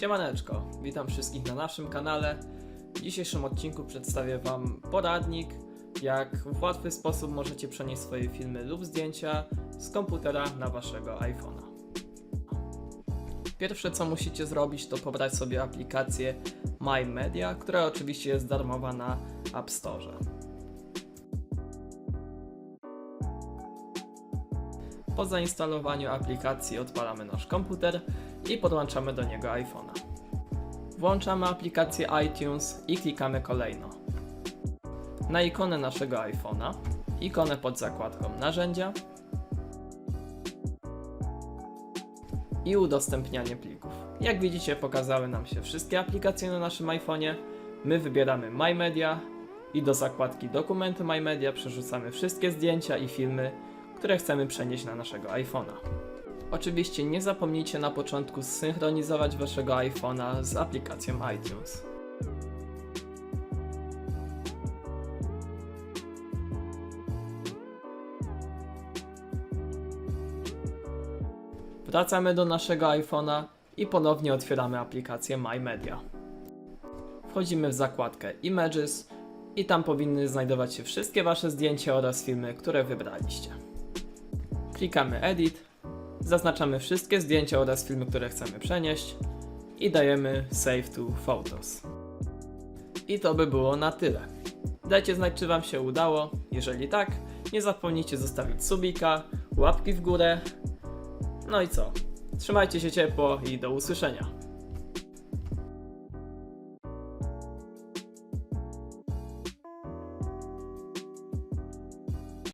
Siemaneczko, witam wszystkich na naszym kanale. W dzisiejszym odcinku przedstawię Wam poradnik, jak w łatwy sposób możecie przenieść swoje filmy lub zdjęcia z komputera na Waszego iPhone'a. Pierwsze co musicie zrobić to pobrać sobie aplikację My Media, która oczywiście jest darmowa na App Store. Po zainstalowaniu aplikacji odpalamy nasz komputer i podłączamy do niego iPhone'a. Włączamy aplikację iTunes i klikamy kolejno. Na ikonę naszego iPhone'a, ikonę pod zakładką Narzędzia i udostępnianie plików. Jak widzicie pokazały nam się wszystkie aplikacje na naszym iPhone'ie. My wybieramy My Media i do zakładki Dokumenty My Media przerzucamy wszystkie zdjęcia i filmy, które chcemy przenieść na naszego iPhone'a. Oczywiście nie zapomnijcie na początku zsynchronizować waszego iPhone'a z aplikacją iTunes. Wracamy do naszego iPhone'a i ponownie otwieramy aplikację My Media. Wchodzimy w zakładkę Images i tam powinny znajdować się wszystkie wasze zdjęcia oraz filmy, które wybraliście. Klikamy Edit, zaznaczamy wszystkie zdjęcia oraz filmy, które chcemy przenieść i dajemy Save to Photos. I to by było na tyle. Dajcie znać, czy Wam się udało. Jeżeli tak, nie zapomnijcie zostawić subika, łapki w górę. No i co? Trzymajcie się ciepło i do usłyszenia.